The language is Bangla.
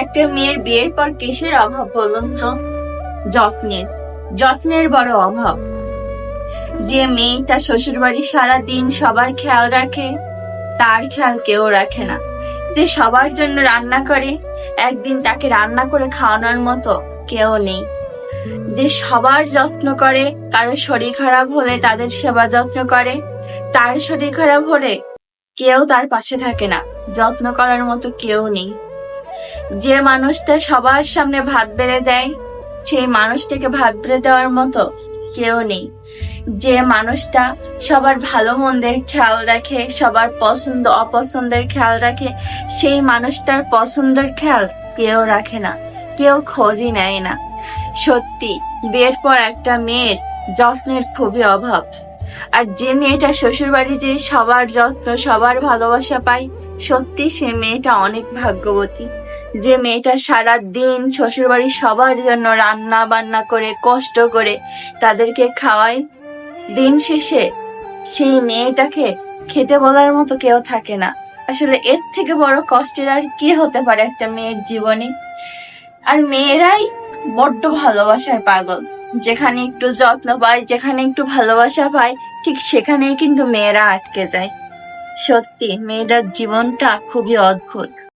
একটা মেয়ের বিয়ের পর কিসের অভাব বলুন তো? যত্নের যত্নের বড় অভাব। যে মেয়েটা শ্বশুর বাড়ি সারা দিন সবার খেয়াল রাখে, তার খেয়াল কেউ রাখে না। যে সবার জন্য রান্না করে, একদিন তাকে রান্না করে খাওয়ানোর মতো কেউ নেই। যে সবার যত্ন করে, কারও শরীর খারাপ হলে তাদের সেবা যত্ন করে, তার শরীর খারাপ হলে কেউ তার পাশে থাকে না। যত্ন করার মতো কেউ নেই। যে মানুষটা সবার সামনে ভাত বেড়ে দেয়, সেই মানুষটাকে ভাত বেড়ে দেওয়ার মতো কেউ নেই। যে মানুষটা সবার ভালো মন্দের খেয়াল রাখে, সবার পছন্দ অপছন্দের খেয়াল রাখে, সেই মানুষটার পছন্দের খেয়াল কেউ রাখে না, কেউ খোঁজই নেয় না। সত্যি, বিয়ের পর একটা মেয়ের যত্নের খুবই অভাব। আর যে মেয়েটা শ্বশুর বাড়ি যে সবার যত্ন, সবার ভালোবাসা পায়, সত্যি সে মেয়েটা অনেক ভাগ্যবতী। যে মেয়েটা সারা দিন শ্বশুর বাড়ি সবার জন্য রান্না বান্না করে, কষ্ট করে তাদেরকে খাওয়ায়, দিন শেষে সেই মেয়েটাকে খেতে বলার মতো কেউ থাকে না। আসলে এর থেকে বড় কষ্টের আর কি হতে পারে একটা মেয়ের জীবনে? আর মেয়েরাই বড্ড ভালোবাসার পাগল। যেখানে একটু যত্ন পায়, যেখানে একটু ভালোবাসা পায়, ঠিক সেখানেই কিন্তু মেয়েরা আটকে যায়। সত্যি, মেয়েটার জীবনটা খুবই অদ্ভুত।